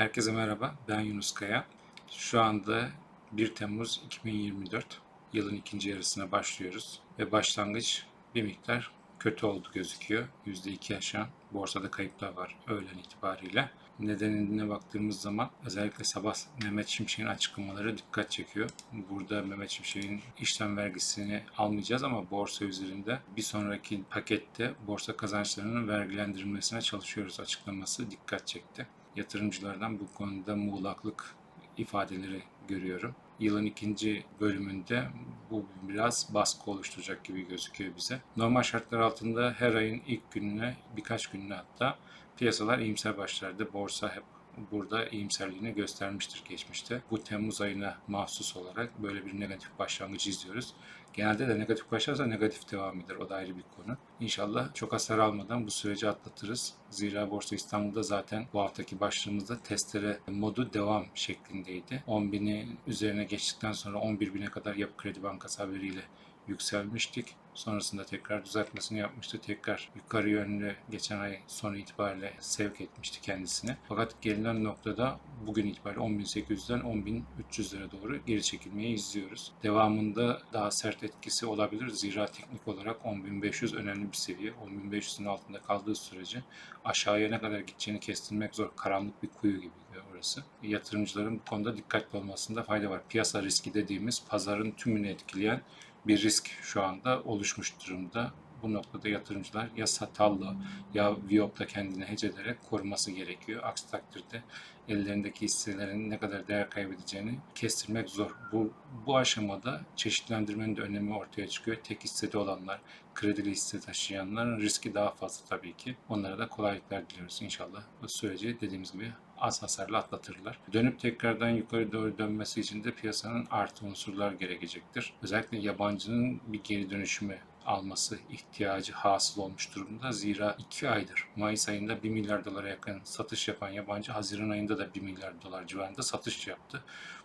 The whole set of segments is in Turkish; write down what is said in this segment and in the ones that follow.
Herkese merhaba, ben Yunus Kaya. Şu anda 1 Temmuz 2024 yılın ikinci yarısına başlıyoruz ve başlangıç bir miktar kötü oldu gözüküyor. %2 aşan borsada kayıplar var öğlen itibariyle. Nedenine baktığımız zaman özellikle sabah Mehmet Şimşek'in açıklamaları dikkat çekiyor. Burada Mehmet Şimşek'in işlem vergisini almayacağız ama borsa üzerinde bir sonraki pakette borsa kazançlarının vergilendirilmesine çalışıyoruz açıklaması dikkat çekti. Yatırımcılardan bu konuda muğlaklık ifadeleri görüyorum. Yılın ikinci bölümünde bu biraz baskı oluşturacak gibi gözüküyor bize. Normal şartlar altında her ayın ilk gününe birkaç gününe hatta piyasalar iyimser başlardı. Borsa hep burada iyimserliğini göstermiştir geçmişte. Bu Temmuz ayına mahsus olarak böyle bir negatif başlangıç izliyoruz. Genelde de negatif başlarsa negatif devam eder. O da ayrı bir konu. İnşallah çok hasar almadan bu süreci atlatırız. Zira Borsa İstanbul'da zaten bu haftaki başlığımızda testere modu devam şeklindeydi. 10.000'i üzerine geçtikten sonra 11.000'e kadar Yapı Kredi Bankası haberiyle yükselmiştik. Sonrasında tekrar düzeltmesini yapmıştı. Tekrar yukarı yönlü geçen ay sonu itibariyle sevk etmişti kendisini. Fakat gelinen noktada bugün itibariyle 10.800'den 10.300'lere doğru geri çekilmeyi izliyoruz. Devamında daha sert etkisi olabilir. Zira teknik olarak 10.500 önemli bir seviye. 10.500'ün altında kaldığı sürece aşağıya ne kadar gideceğini kestirmek zor. Karanlık bir kuyu gibi orası. Yatırımcıların bu konuda dikkatli olmasında fayda var. Piyasa riski dediğimiz pazarın tümünü etkileyen bir risk şu anda oluşmuş durumda. Bu noktada yatırımcılar ya Satal'la ya Viop'la kendini hece ederek koruması gerekiyor. Aksi takdirde ellerindeki hisselerin ne kadar değer kaybedeceğini kestirmek zor. Bu, bu aşamada çeşitlendirmenin de önemi ortaya çıkıyor. Tek hissede olanlar, kredili hisse taşıyanların riski daha fazla tabii ki. Onlara da kolaylıklar diliyoruz inşallah. Bu süreci dediğimiz gibi az hasarla atlatırlar. Dönüp tekrardan yukarı doğru dönmesi için de piyasanın artı unsurlar gerekecektir. Özellikle yabancının bir geri dönüşümü alması ihtiyacı hasıl olmuş durumda. Zira 2 aydır Mayıs ayında 1 milyar dolara yakın satış yapan yabancı Haziran ayında da 1 milyar dolar civarında satış yaptı.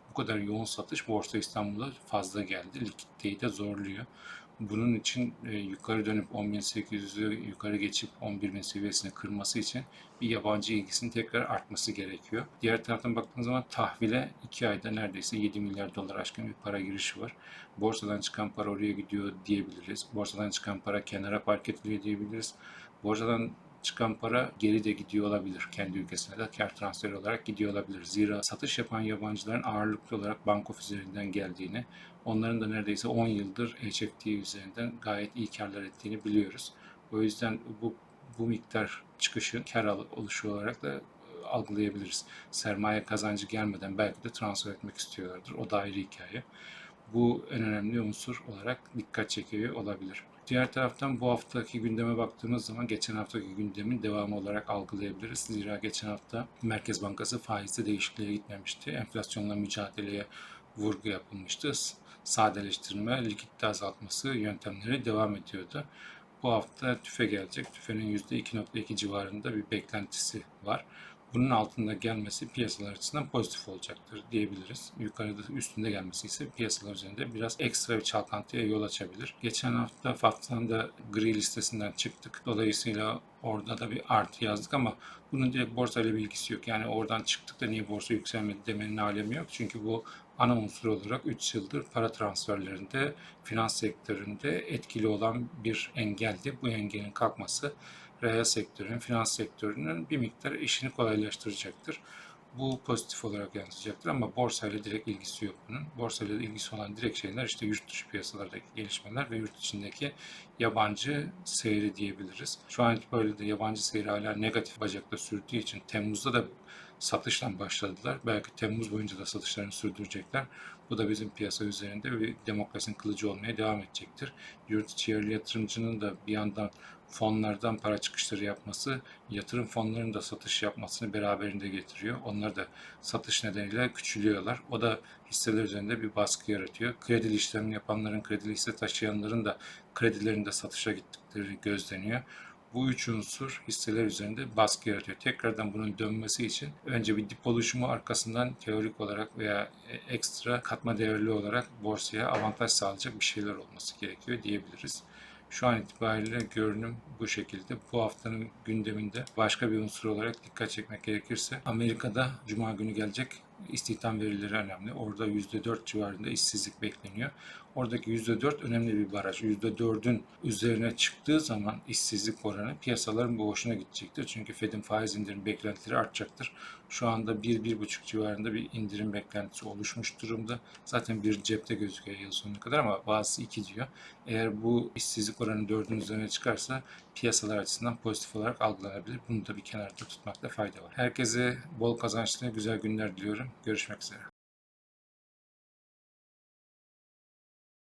Bu kadar yoğun satış Borsa İstanbul'da fazla geldi. Likiditeyi de zorluyor. Bunun için e, yukarı dönüp 10.800'ü yukarı geçip 11.000 seviyesini kırması için bir yabancı ilgisinin tekrar artması gerekiyor. Diğer taraftan baktığımız zaman tahvile 2 ayda neredeyse 7 milyar dolar aşkın bir para girişi var. Borsadan çıkan para oraya gidiyor diyebiliriz. Borsadan çıkan para kenara park ediliyor diyebiliriz. Borsadan çıkan para geri de gidiyor olabilir. Kendi ülkesine de kar transferi olarak gidiyor olabilir. Zira satış yapan yabancıların ağırlıklı olarak Bankof üzerinden geldiğini, onların da neredeyse 10 yıldır HFT üzerinden gayet iyi karlar ettiğini biliyoruz. O yüzden bu bu miktar çıkışın kar oluşu olarak da algılayabiliriz. Sermaye kazancı gelmeden belki de transfer etmek istiyorlardır. O da ayrı hikaye. Bu en önemli unsur olarak dikkat çekiyor olabilir. Diğer taraftan bu haftaki gündeme baktığımız zaman geçen haftaki gündemin devamı olarak algılayabiliriz. Zira geçen hafta Merkez Bankası faizde değişikliğe gitmemişti. Enflasyonla mücadeleye vurgu yapılmıştı. Sadeleştirme, likitte azaltması yöntemleri devam ediyordu. Bu hafta tüfe gelecek. Tüfenin %2.2 civarında bir beklentisi var bunun altında gelmesi piyasalar açısından pozitif olacaktır diyebiliriz. Yukarıda üstünde gelmesi ise piyasalar üzerinde biraz ekstra bir çalkantıya yol açabilir. Geçen hafta FATS'tan da gri listesinden çıktık. Dolayısıyla orada da bir artı yazdık ama bunun direkt borsa ile bir ilgisi yok. Yani oradan çıktık da niye borsa yükselmedi demenin alemi yok. Çünkü bu ana unsur olarak 3 yıldır para transferlerinde, finans sektöründe etkili olan bir engeldi. Bu engelin kalkması reel sektörün, finans sektörünün bir miktar işini kolaylaştıracaktır. Bu pozitif olarak yansıyacaktır ama borsayla direkt ilgisi yok bunun. Borsayla ilgisi olan direkt şeyler işte yurt dışı piyasalardaki gelişmeler ve yurt içindeki yabancı seyri diyebiliriz. Şu an itibariyle de yabancı seyri hala negatif bacakta sürdüğü için Temmuz'da da satıştan başladılar. Belki Temmuz boyunca da satışlarını sürdürecekler. Bu da bizim piyasa üzerinde bir demokrasinin kılıcı olmaya devam edecektir. Yurt içi yerli yatırımcının da bir yandan fonlardan para çıkışları yapması, yatırım fonlarının da satış yapmasını beraberinde getiriyor. Onlar da satış nedeniyle küçülüyorlar. O da hisseler üzerinde bir baskı yaratıyor. Kredi işlemi yapanların, kredi hisse taşıyanların da kredilerinde satışa gittikleri gözleniyor. Bu üç unsur hisseler üzerinde baskı yaratıyor. Tekrardan bunun dönmesi için önce bir dip oluşumu arkasından teorik olarak veya ekstra katma değerli olarak borsaya avantaj sağlayacak bir şeyler olması gerekiyor diyebiliriz. Şu an itibariyle görünüm bu şekilde. Bu haftanın gündeminde başka bir unsur olarak dikkat çekmek gerekirse Amerika'da Cuma günü gelecek istihdam verileri önemli. Orada %4 civarında işsizlik bekleniyor. Oradaki %4 önemli bir baraj. %4'ün üzerine çıktığı zaman işsizlik oranı piyasaların boğuşuna gidecektir. Çünkü Fed'in faiz indirim beklentileri artacaktır. Şu anda 1-1,5 civarında bir indirim beklentisi oluşmuş durumda. Zaten bir cepte gözüküyor yıl sonuna kadar ama bazısı 2 diyor. Eğer bu işsizlik oranı 4'ün üzerine çıkarsa piyasalar açısından pozitif olarak algılanabilir. Bunu da bir kenarda tutmakta fayda var. Herkese bol kazançlı güzel günler diliyorum. Görüşmek üzere.